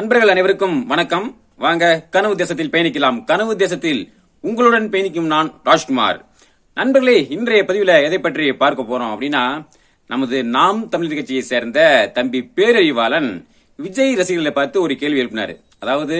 நண்பர்கள் அனைவருக்கும் வணக்கம். வாங்க கனவு தேசத்தில் பயணிக்கலாம். கனவு தேசத்தில் உங்களுடன் பயணிக்கும் நான் ராஜ்குமார். நண்பர்களே இன்றைய பதிவுல எதை பற்றி பார்க்க போறோம் அப்படின்னா நமது நாம் தமிழர் கட்சியை சேர்ந்த தம்பி பேரறிவாளன் விஜய் ரசிகர்களை பார்த்து ஒரு கேள்வி எழுப்பினாரு. அதாவது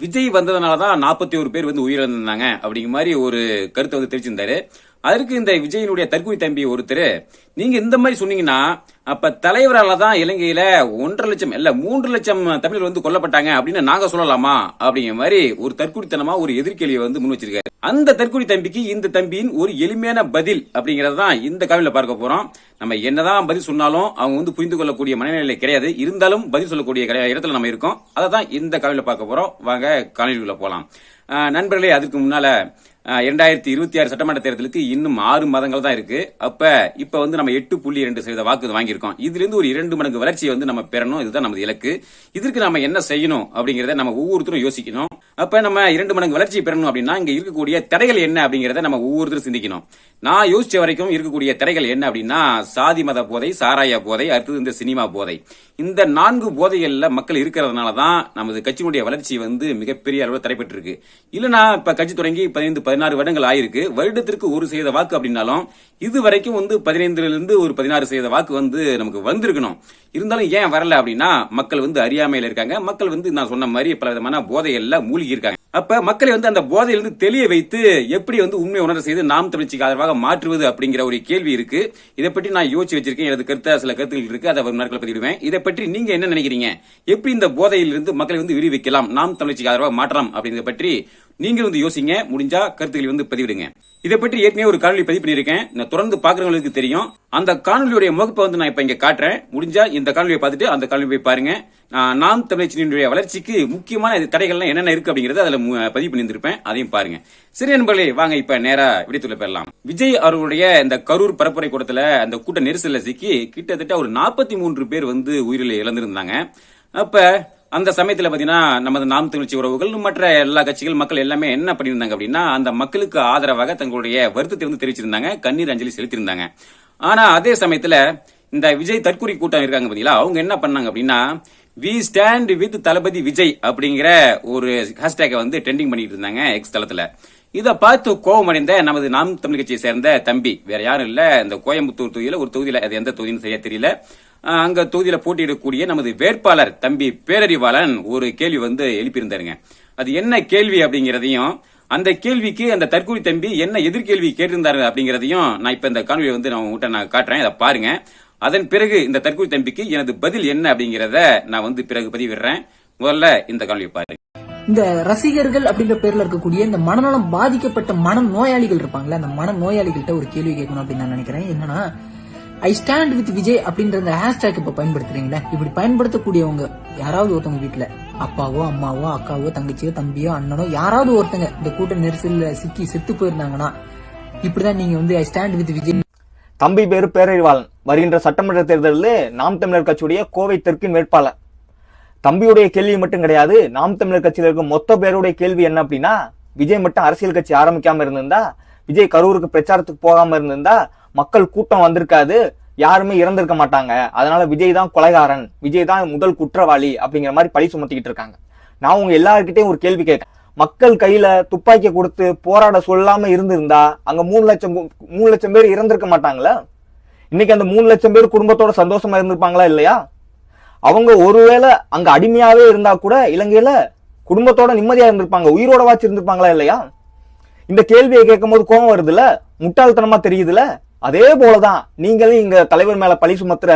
விஜய் வந்ததுனால தான் நாற்பத்தி ஒரு பேர் வந்து உயிரிழந்திருந்தாங்க அப்படிங்கிற மாதிரி ஒரு கருத்தை வந்து தெரிவிச்சிருந்தாரு. அதற்கு இந்த விஜயனுடைய தற்கொலை தம்பி ஒருத்தர் நீங்க இந்த மாதிரி சொன்னீங்கன்னா அப்ப தலைவரால தான் இலங்கையில ஒன்றரை லட்சம் இல்ல மூன்று லட்சம் தமிழர் வந்து கொல்லப்பட்டாங்க அப்படின்னு நாங்க சொல்லலாமா? அப்படிங்கிற மாதிரி ஒரு தற்குறித்தனமா ஒரு எதிர்கேள்வியை வந்து முன் வச்சிருக்காரு. அந்த தற்கொலை தம்பிக்கு இந்த தம்பியின் ஒரு எளிமையான பதில் அப்படிங்கறதான் இந்த காவில பார்க்க போறோம். நம்ம என்னதான் பதில் சொன்னாலும் அவங்க வந்து புரிந்து கொள்ளக்கூடிய மனநிலை கிடையாது. இருந்தாலும் பதில் சொல்லக்கூடிய இடத்துல நம்ம இருக்கோம். அதை தான் இந்த காவில பார்க்க போறோம். வாங்க காணொலிக்குள்ள போலாம். நண்பர்களே அதுக்கு முன்னால இரண்டாயிரத்தி இருபத்தி ஆறு சட்டமன்ற தேர்தலுக்கு இன்னும் ஆறு மாதங்கள் தான் இருக்கு. அப்ப இப்ப வந்து நம்ம எட்டு புள்ளி ரெண்டு சதவீத வாக்கு வாங்கியிருக்கோம். இதுல இருந்து ஒரு இரண்டு மடங்கு வளர்ச்சியை வந்து நம்ம பெறணும். இதுதான் நமது இலக்கு. இதற்கு நம்ம என்ன செய்யணும் அப்படிங்கறத நம்ம ஒவ்வொருத்தரும் யோசிக்கணும். அப்ப நம்ம இரண்டு மடங்கு வளர்ச்சி பெறணும் அப்படின்னா இங்க இருக்கக்கூடிய தடைகள் என்ன அப்படிங்கறத நம்ம ஒவ்வொருத்தரும் சிந்திக்கணும். நான் யோசிச்ச வரைக்கும் இருக்கக்கூடிய தடைகள் என்ன அப்படின்னா சாதி மத போதை சாராய போதை அடுத்தது இந்த சினிமா போதை. இந்த நான்கு போதைகள்ல மக்கள் இருக்கிறதுனால தான் நமது கட்சியினுடைய வளர்ச்சி வந்து மிகப்பெரிய அளவில் தடைப்பட்டு இருக்கு இல்லனா இப்ப கட்சி தொடங்கி பதினைந்து பதினாறு வருடங்கள் ஆயிருக்கு. வருடத்திற்கு ஒரு சதவீத வாக்கு அப்படின்னாலும் இது வரைக்கும் வந்து பதினைந்துல இருந்து ஒரு பதினாறு சதவீத வாக்கு வந்து நமக்கு வந்திருக்கணும். இருந்தாலும் ஏன் வரல அப்படின்னா மக்கள் வந்து அறியாமையில இருக்காங்க. மக்கள் வந்து நான் சொன்ன மாதிரி பல விதமான போதைகள்ல மூழ்கி இருக்காங்க அப்ப மக்களை வந்து அந்த போதையிலிருந்து தெளிய வைத்து எப்படி வந்து உண்மை உணர செய்து நாம் தமிழ்ச்சிக்கு ஆதரவாக மாற்றுவது அப்படிங்கிற ஒரு கேள்வி இருக்கு. இதை பற்றி நான் யோசிச்சு வச்சிருக்கேன். எனது கருத்த சில கருத்துகள் இருக்கு. அதை ஒரு நாட்கள் பதிவிடுவேன். இதை பற்றி நீங்க என்ன நினைக்கிறீங்க? எப்படி இந்த போதையிலிருந்து மக்களை வந்து விடுவிக்கலாம்? நாம் தமிழ்ச்சிக்கு ஆதரவாக மாற்றலாம் அப்படிங்கிறத பற்றி நீங்க வந்து யோசிங்க முடிஞ்சா கருத்துக்களை வந்து பதிவிடுங்க. இதை பற்றி ஏற்கனவே ஒரு காணொலி பதிவு பண்ணியிருக்கேன். நான் தொடர்ந்து பாக்குறவங்களுக்கு தெரியும். அந்த காணொலியுடைய முகப்பை வந்து நான் இப்ப இங்க காட்டுறேன். முடிஞ்சா இந்த காணொலியை பார்த்துட்டு அந்த காணொலி போய் பாருங்க. நான் நாம் தமிழச்சினுடைய வளர்ச்சிக்கு முக்கியமான இது தடைகள்லாம் என்னென்ன இருக்கு அப்படிங்கறத அதுல மு- பதிவு பண்ணியிருந்திருப்பேன். அதையும் பாருங்க. சரி நண்பர்களே வாங்க இப்ப நேரா விடைத்துள்ள பெறலாம். விஜய் அவர்களுடைய இந்த கரூர் பரப்புரை கூட்டத்துல அந்த கூட்ட நெரிசல்ல சிக்கி கிட்டத்தட்ட ஒரு நாற்பத்தி மூன்று பேர் வந்து உயிரிழை இழந்திருந்தாங்க. அப்ப அந்த சமயத்துல பாத்தீங்கன்னா நமது நாம் தமிழ்ச்சி உறவுகள் மற்ற எல்லா கட்சிகள் மக்கள் எல்லாமே என்ன பண்ணியிருந்தாங்க அப்படின்னா அந்த மக்களுக்கு ஆதரவாக தங்களுடைய வருத்தத்தை வந்து தெரிவிச்சிருந்தாங்க கண்ணீர் அஞ்சலி செலுத்தியிருந்தாங்க. ஆனா அதே சமயத்துல இந்த விஜய் தற்கொலை கூட்டம் இருக்காங்க பாத்தீங்களா அவங்க என்ன பண்ணாங்க அப்படின்னா we stand with Thalapathy Vijay அப்படிங்கிற ஒரு ஹேஷ்டேக வந்து ட்ரெண்டிங் பண்ணிட்டு இருந்தாங்க எக்ஸ் தளத்துல. இதை பார்த்து கோபம் அடைந்த நமது நாம் தமிழ் கட்சியை சேர்ந்த தம்பி வேற யாரும் இல்ல இந்த கோயம்புத்தூர் தொகுதியில ஒரு தொகுதியில அது எந்த தொகுதின்னு சரியா தெரியல அங்க தொகுதியில போட்டியிடக்கூடிய நமது வேட்பாளர் தம்பி பேரறிவாளன் ஒரு கேள்வி வந்து எழுப்பியிருந்தாருங்க. அது என்ன கேள்வி அப்படிங்கிறதையும் அந்த கேள்விக்கு அந்த தற்கொலை தம்பி என்ன எதிர்கேள்வி கேட்டிருந்தாரு அப்படிங்கிறதையும் நான் இப்ப இந்த காணொலியை வந்து நான் உங்ககிட்ட நான் காட்டுறேன் அதை பாருங்க. அதன் பிறகு இந்த தற்கொலை தம்பிக்கு எனது பதில் என்ன அப்படிங்கறத நான் வந்து பிறகு பதிவிடுறேன். முதல்ல இந்த காணொலியை பாருங்க. இந்த ரசிகர்கள் அப்படின்ற பேர்ல இருக்கக்கூடிய இந்த மனநலம் பாதிக்கப்பட்ட மன நோயாளிகள் இருப்பாங்களே அந்த மன நோயாளிகள்கிட்ட ஒரு கேள்வி கேட்கணும் அப்படின்னு நான் நினைக்கிறேன். என்னன்னா ஐ ஸ்டாண்ட் வித் விஜய் அப்படின்ற அந்த ஹேஷ்டேக் இப்ப பயன்படுத்துறீங்களா? இப்படி பயன்படுத்தக்கூடியவங்க யாராவது ஒருத்தவங்க வீட்டுல அப்பாவோ அம்மாவோ அக்காவோ தங்கச்சியோ தம்பியோ அண்ணனோ யாராவது ஒருத்தங்க இந்த கூட்ட நெரிசல்ல சிக்கி செத்து போயிருந்தாங்கன்னா இப்படிதான் நீங்க வந்து ஐ ஸ்டாண்ட் வித் விஜய் தம்பி பேரு பேரறிவாளன். வருகின்ற சட்டமன்ற தேர்தலில் நாம் தமிழர் கட்சியுடைய கோவை தெற்கின் வேட்பாளர். தம்பியுடைய கேள்வி மட்டும் கிடையாது நாம் தமிழர் கட்சியில் இருக்கும் மொத்த பேருடைய கேள்வி என்ன அப்படின்னா விஜய் மட்டும் அரசியல் கட்சி ஆரம்பிக்காம இருந்திருந்தா விஜய் கரூருக்கு பிரச்சாரத்துக்கு போகாம இருந்திருந்தா மக்கள் கூட்டம் வந்திருக்காது யாருமே இறந்திருக்க மாட்டாங்க. அதனால விஜய் தான் கொலைகாரன் விஜய் தான் முதல் குற்றவாளி அப்படிங்கிற மாதிரி பழி சுமத்திக்கிட்டு இருக்காங்க. நான் உங்க எல்லாருக்கிட்டையும் ஒரு கேள்வி கேட்கறேன். மக்கள் கையில துப்பாக்கி கொடுத்து போராட சொல்லாம இருந்திருந்தா அங்க மூணு லட்சம் மூணு லட்சம் பேர் இறந்திருக்க மாட்டாங்களா? இன்னைக்கு அந்த மூணு லட்சம் பேர் குடும்பத்தோட சந்தோஷமா இருந்திருப்பாங்களா இல்லையா? அவங்க ஒருவேளை அங்க அடிமையாவே இருந்தா கூட இலங்கையில குடும்பத்தோட நிம்மதியா இருந்திருப்பாங்க உயிரோட வாச்சு இருந்திருப்பாங்களா இல்லையா? இந்த கேள்வியை கேட்கும்போது கோபம் வருதுல முட்டாள்தனமா தெரியுதுல அதே போலதான் நீங்களும் இங்க தலைவர் மேல பழி சுமத்துற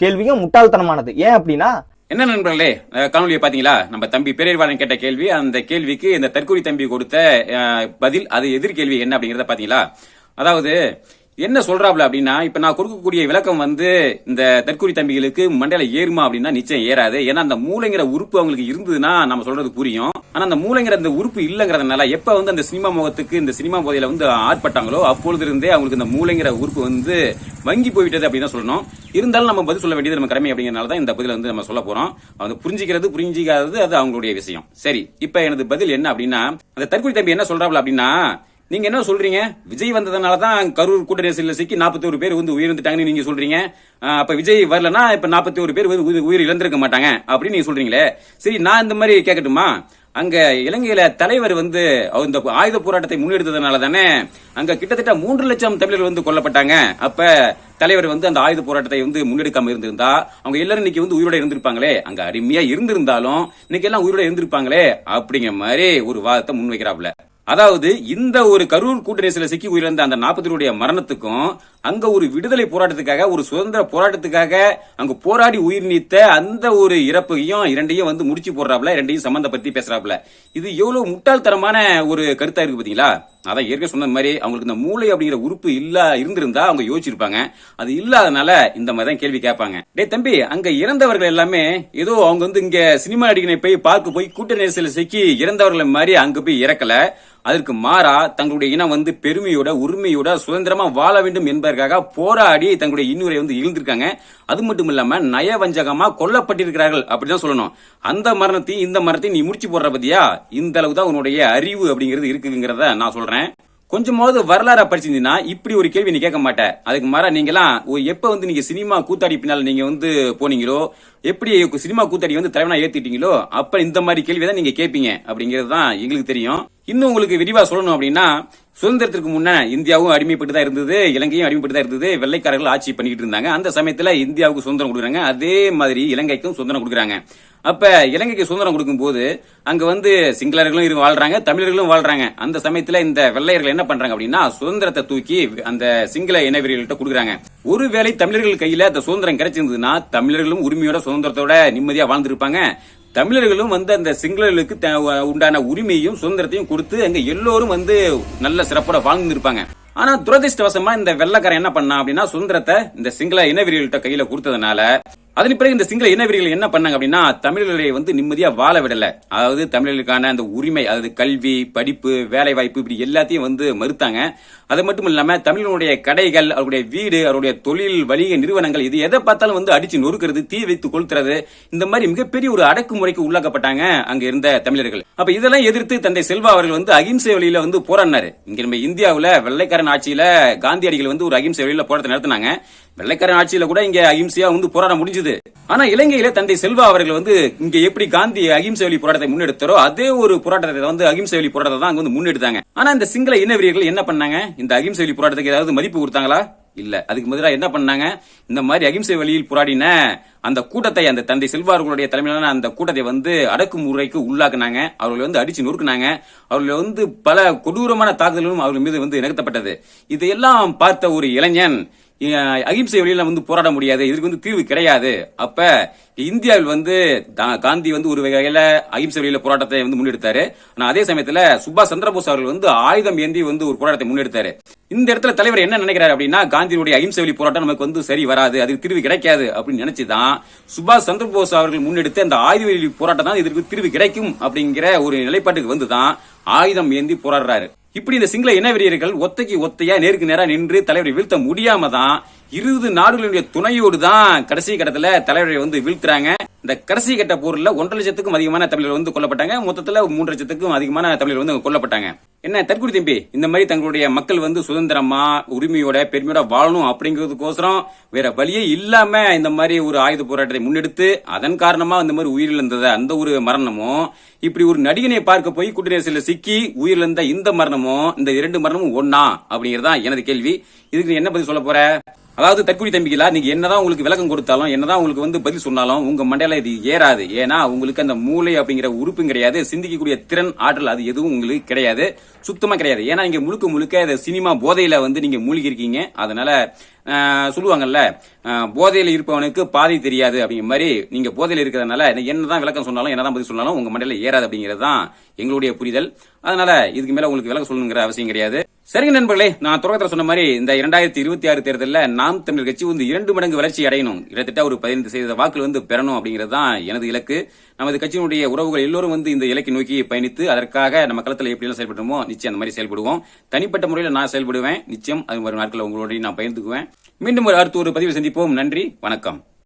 கேள்வியும் முட்டாள்தனமானது. ஏன் அப்படின்னா என்ன நண்பர்களே காணொலியை பாத்தீங்களா நம்ம தம்பி பேரறிவாளன் கேட்ட கேள்வி அந்த கேள்விக்கு இந்த தற்கொலை தம்பி கொடுத்த பதில் அது எதிர்கேள்வி என்ன அப்படிங்கறத பாத்தீங்களா அதாவது என்ன சொல்றாப்ல அப்படின்னா இப்ப நான் கொடுக்கக்கூடிய விளக்கம் வந்து இந்த தற்கொலை தம்பிகளுக்கு மண்டையில ஏறுமா அப்படின்னா நிச்சயம் ஏறாது. ஏன்னா அந்த மூளைங்கிற உறுப்பு அவங்களுக்கு இருந்ததுன்னா நம்ம சொல்றது புரியும். ஆனா அந்த மூளைங்கிற அந்த உறுப்பு இல்லங்கிறதுனால எப்ப வந்து அந்த சினிமா முகத்துக்கு இந்த சினிமா போதையில வந்து ஆட்பட்டாங்களோ அப்பொழுது இருந்தே அவங்களுக்கு இந்த மூளைங்கிற உறுப்பு வந்து வங்கி போயிட்டது அப்படின்னு தான் சொல்லணும். இருந்தாலும் நம்ம பதில் சொல்ல வேண்டியது நம்ம கடமை அப்படிங்கிறனால தான் இந்த பதில வந்து நம்ம சொல்ல போறோம். அவங்க புரிஞ்சிக்கிறது புரிஞ்சிக்காதது அது அவங்களுடைய விஷயம். சரி இப்ப எனது பதில் என்ன அப்படின்னா அந்த தற்கொலை தம்பி என்ன சொல்றாப்ல அப்படின்னா நீங்க என்ன சொல்றீங்க? விஜய் வந்ததுனால தான் கரூர் கூட்ட நெரிசலில் சிக்கி 41 பேர் வந்து உயிர்ந்துட்டாங்கன்னு நீங்க சொல்றீங்க. அப்ப விஜய் வரலன்னா இப்ப 41 பேர் வந்து உயிர் உயிர் இழந்திருக்க மாட்டாங்க அப்படின்னு நீங்க சொல்றீங்களே. சரி நான் இந்த மாதிரி கேட்கட்டுமா? அங்க இலங்கையில தலைவர் வந்து இந்த ஆயுத போராட்டத்தை முன்னெடுத்ததுனால தானே அங்க கிட்டத்தட்ட மூன்று லட்சம் தமிழர்கள் வந்து கொல்லப்பட்டாங்க. அப்ப தலைவர் வந்து அந்த ஆயுத போராட்டத்தை வந்து முன்னெடுக்காம இருந்திருந்தா அவங்க எல்லாரும் இன்னைக்கு வந்து உயிரோட இருந்திருப்பாங்களே. அங்க அருமையா இருந்திருந்தாலும் இன்னைக்கு எல்லாம் உயிரோட இருந்திருப்பாங்களே அப்படிங்கிற மாதிரி ஒரு வாதத்தை முன்வைக்கிறாப்ல அதாவது இந்த ஒரு கரூர் கூட்ட சிக்கி உயிரிழந்த அந்த நாற்பத்தி மரணத்துக்கும் அங்க ஒரு விடுதலை போராட்டத்துக்காக ஒரு சுதந்திர போராட்டத்துக்காக அங்க போராடி உயிர் நீத்த அந்த ஒரு இறப்பையும் இரண்டையும் வந்து முடிச்சு போடுறாப்ல இரண்டையும் சம்பந்தப்படுத்தி பேசுறாப்ல இது எவ்வளவு முட்டாள்தனமான ஒரு கருத்தா இருக்கு பாத்தீங்களா? அதான் ஏற்கனவே சொன்ன மாதிரி அவங்களுக்கு இந்த மூளை அப்படிங்கிற உறுப்பு இல்ல இருந்திருந்தா அவங்க யோசிச்சிருப்பாங்க. அது இல்லாதனால இந்த மாதிரி தான் கேள்வி கேட்பாங்க. டேய் தம்பி அங்க இறந்தவர்கள் எல்லாமே ஏதோ அவங்க வந்து இங்க சினிமா நடிகனை போய் பார்க்க போய் கூட்ட நெரிசலில் சிக்கி இறந்தவர்களை மாதிரி அங்க போய் இறக்கல. அதற்கு மாறா தங்களுடைய இனம் வந்து பெருமையோட உரிமையோட சுதந்திரமா வாழ வேண்டும் என்பதற்காக போராடி தங்களுடைய இன்னுரை வந்து இழந்திருக்காங்க. அது மட்டும் இல்லாம நயவஞ்சகமா கொல்லப்பட்டிருக்கிறார்கள் அப்படிதான் சொல்லணும். அந்த மரணத்தையும் இந்த மரணத்தையும் நீ முடிச்சு போடுற பத்தியா? இந்த அளவு தான் உன்னுடைய அறிவு அப்படிங்கிறது இருக்குங்கிறத நான் சொல்றேன். கொஞ்சமாவது வரலாற படிச்சிருந்தீங்கன்னா இப்படி ஒரு கேள்வி நீ கேட்க மாட்டேன் அதுக்கு மாறா நீங்களாம் ஒரு எப்ப வந்து நீங்க சினிமா கூத்தாடி பின்னால் நீங்க வந்து போனீங்களோ எப்படி சினிமா கூத்தாடி வந்து தலைவனா ஏத்திட்டீங்களோ அப்ப இந்த மாதிரி கேள்வி தான் நீங்க கேட்பீங்க அப்படிங்கிறது தான் எங்களுக்கு தெரியும். இன்னும் உங்களுக்கு விரிவாக சொல்லணும் அப்படின்னா சுதந்திரத்திற்கு முன்னே இந்தியாவும் அடிமைப்பட்டு தான் இருந்தது இலங்கையும் அடிமைப்பட்டு தான் இருந்தது வெள்ளைக்காரர்கள் ஆட்சி பண்ணிட்டு இருந்தாங்க. அந்த சமயத்தில் இந்தியாவுக்கு சுதந்திரம் கொடுக்குறாங்க. அதே மாதிரி இலங்கைக்கும் சுதந்திரம் கொடுக்குறாங்க. அப்போ இலங்கைக்கு சுதந்திரம் கொடுக்கும்போது அங்கே வந்து சிங்களர்களும் இரு வாழ்றாங்க தமிழர்களும் வாழ்றாங்க. அந்த சமயத்தில் இந்த வெள்ளையர்கள் என்ன பண்ணுறாங்க அப்படின்னா சுதந்திரத்தை தூக்கி அந்த சிங்கள இனவெறிகள்கிட்ட கொடுக்குறாங்க. ஒருவேளை தமிழர்கள் கையில அந்த சுதந்திரம் கிடைச்சிருந்ததுன்னா தமிழர்களும் உரிமையோட சுதந்திரத்தோட நிம்மதியா வாழ்ந்திருப்பாங்க. தமிழர்களும் வந்து அந்த சிங்களர்களுக்கு உண்டான உரிமையும் சுதந்திரத்தையும் கொடுத்து அங்க எல்லோரும் வந்து நல்ல சிறப்போட வாழ்ந்திருப்பாங்க. ஆனா துரதிருஷ்டவசமா இந்த வெள்ளக்காரன் என்ன பண்ணா அப்படின்னா சுதந்திரத்தை இந்த சிங்கள இனவெறிகள்கிட்ட கையில கொடுத்ததுனால அதன் பிறகு இந்த சிங்கள இனவெறிகள் என்ன பண்ணாங்க அப்படின்னா தமிழர்களை வந்து நிம்மதியா வாழ விடல. அதாவது தமிழர்களுக்கான அந்த உரிமை அதாவது கல்வி படிப்பு வேலை வாய்ப்பு இப்படி எல்லாத்தையும் வந்து மறுத்தாங்க. அது மட்டும் இல்லாம தமிழனுடைய கடைகள் அவருடைய வீடு அவருடைய தொழில் வணிக நிறுவனங்கள் இது எதை பார்த்தாலும் வந்து அடிச்சு நொறுக்கிறது தீ வைத்து கொளுத்துறது இந்த மாதிரி மிகப்பெரிய ஒரு அடக்குமுறைக்கு உள்ளாக்கப்பட்டாங்க அங்க இருந்த தமிழர்கள். அப்ப இதெல்லாம் எதிர்த்து தந்தை செல்வா அவர்கள் வந்து அகிம்சை வழியில வந்து போராடினாரு. இங்க நம்ம இந்தியாவுல வெள்ளைக்காரன் ஆட்சியில காந்தியடிகள் வந்து ஒரு அகிம்சை வழியில போராட்டத்தை நடத்தினாங்க. வெள்ளைக்காரன் ஆட்சியில கூட இங்க அகிம்சையா வந்து போராட முடிஞ்சது. ஆனா இலங்கையில தந்தை செல்வா அவர்கள் வந்து இங்க எப்படி காந்தி அகிம்சை வழி போராட்டத்தை முன்னெடுத்தாரோ அதே ஒரு போராட்டத்தை வந்து அகிம்சை வழி போராட்டத்தை தான் அங்க வந்து முன்னெடுத்தாங்க. ஆனா இந்த சிங்கள இனவெறியர்கள் என்ன பண்ணாங்க? இந்த அகிம்சை வழி போராட்டத்துக்கு ஏதாவது மதிப்பு கொடுத்தாங்களா? இல்ல. அதுக்கு முதலாக என்ன பண்ணாங்க? இந்த மாதிரி அகிம்சை வழியில் போராடின அந்த கூட்டத்தை அந்த தந்தை செல்வார்களுடைய தலைமையிலான அந்த கூட்டத்தை வந்து அடக்குமுறைக்கு உள்ளாக்குனாங்க. அவர்களை வந்து அடிச்சு நொறுக்குனாங்க. அவர்களை வந்து பல கொடூரமான தாக்குதலும் அவர்கள் மீது வந்து நிகழ்த்தப்பட்டது இதையெல்லாம் பார்த்த ஒரு இளைஞன் அகிம்சை வழியில் வந்து போராட முடியாது. இதுக்கு வந்து தீர்வு கிடையாது. அப்ப இந்தியாவில் வந்து தா- காந்தி வந்து ஒரு வகையில அகிம்சை வழியில போராட்டத்தை வந்து முன்னெடுத்தாரு. ஆனா அதே சமயத்துல சுபாஷ் சந்திரபோஸ் அவர்கள் வந்து ஆயுதம் ஏந்தி வந்து ஒரு போராட்டத்தை முன்னெடுத்தாரு. இந்த இடத்துல தலைவர் என்ன நினைக்கிறாரு அப்படின்னா காந்தியினுடைய அகிம்சை வழி போராட்டம் நமக்கு வந்து சரி வராது அதுக்கு தீர்வு கிடைக்காது அப்படின்னு நினைச்சுதான் சுபாஷ் சந்திரபோஸ் அவர்கள் முன்னெடுத்த அந்த ஆயுத வழி போராட்டம் தான் இதற்கு தீர்வு கிடைக்கும் அப்படிங்கிற ஒரு நிலைப்பாட்டுக்கு வந்து தான் ஆயுதம் ஏந்தி போராடுறாரு. இப்படி இந்த சிங்கள இனவெறியர்கள் ஒத்தைக்கு ஒத்தையா நேருக்கு நேரா நின்று தலைவரை வீழ்த்த முடியாம தான் இருபது நாடுகளுடைய துணையோடு தான் கடைசி கட்டத்துல தலைவரை வந்து வீழ்த்துறாங்க. இந்த கடைசி கட்ட போரில் ஒன்றரை லட்சத்துக்கும் அதிகமான தமிழர் வந்து கொல்லப்பட்டாங்க. மொத்தத்தில் மூன்று லட்சத்துக்கும் அதிகமான தமிழர் வந்து கொல்லப்பட்டாங்க. என்ன தற்கொலை தம்பி இந்த மாதிரி தங்களுடைய மக்கள் வந்து சுதந்திரமா உரிமையோட பெருமையோட வாழணும் அப்படிங்கிறதுக்கோசரம் வேற வழியே இல்லாம இந்த மாதிரி ஒரு ஆயுத போராட்டத்தை முன்னெடுத்து அதன் காரணமா இந்த மாதிரி உயிரிழந்தது அந்த ஒரு மரணமும் இப்படி ஒரு நடிகனை பார்க்க போய் குடிநெரிசல சிக்கி உயிரிழந்த இந்த மரணமும் இந்த இரண்டு மரணமும் ஒன்னா அப்படிங்கறதான் எனது கேள்வி. இதுக்கு நீ என்ன பதில் சொல்ல போற? அதாவது தற்குறி தம்பிகளா நீங்க என்னதான் உங்களுக்கு விளக்கம் கொடுத்தாலும் என்னதான் உங்களுக்கு வந்து பதில் சொன்னாலும் உங்க மண்டையில இது ஏறாது. ஏன்னா உங்களுக்கு அந்த மூளை அப்படிங்கிற உறுப்பும் கிடையாது. சிந்திக்கக்கூடிய திறன் ஆற்றல் அது எதுவும் உங்களுக்கு கிடையாது. சுத்தமா கிடையாது. ஏன்னா நீங்க முழுக்க முழுக்க இந்த சினிமா போதையில வந்து நீங்க மூழ்கி இருக்கீங்க அதனால சொல்லுவாங்கல்ல போதையில் போதையில இருப்பவனுக்கு பாதை தெரியாது அப்படிங்கிற மாதிரி நீங்க போதையில இருக்கிறதுனால என்னதான் விளக்கம் சொன்னாலும் என்னதான் பதில் சொன்னாலும் உங்க மண்டையில ஏறாது அப்படிங்கிறது தான் எங்களுடைய புரிதல். அதனால இதுக்கு மேல உங்களுக்கு விளக்கம் சொல்லணுங்கிற அவசியம் கிடையாது. சரிங்க நண்பர்களே நான் தொடக்கத்தில் சொன்ன மாதிரி இந்த இரண்டாயிரத்தி இருபத்தி ஆறு தேர்தலில் நாம் தமிழர் கட்சி வந்து இரண்டு மடங்கு வளர்ச்சி அடையணும். கிட்டத்தட்ட ஒரு பதினைந்து சதவீத வாக்குகள் வந்து பெறணும் அப்படிங்கிறது தான் எனது இலக்கு. நமது கட்சியினுடைய உறவுகள் எல்லோரும் வந்து இந்த இலக்கை நோக்கி பயணித்து அதற்காக நம்ம களத்தில் எப்படியெல்லாம் செயல்படுமோ நிச்சயம் அந்த மாதிரி செயல்படுவோம். தனிப்பட்ட முறையில் நான் செயல்படுவேன். நிச்சயம் அது மாதிரி நாட்களில் உங்களோட நான் பயந்துக்குவேன் மீண்டும் ஒரு அடுத்த ஒரு பதிவில் சந்திப்போம். நன்றி. வணக்கம்.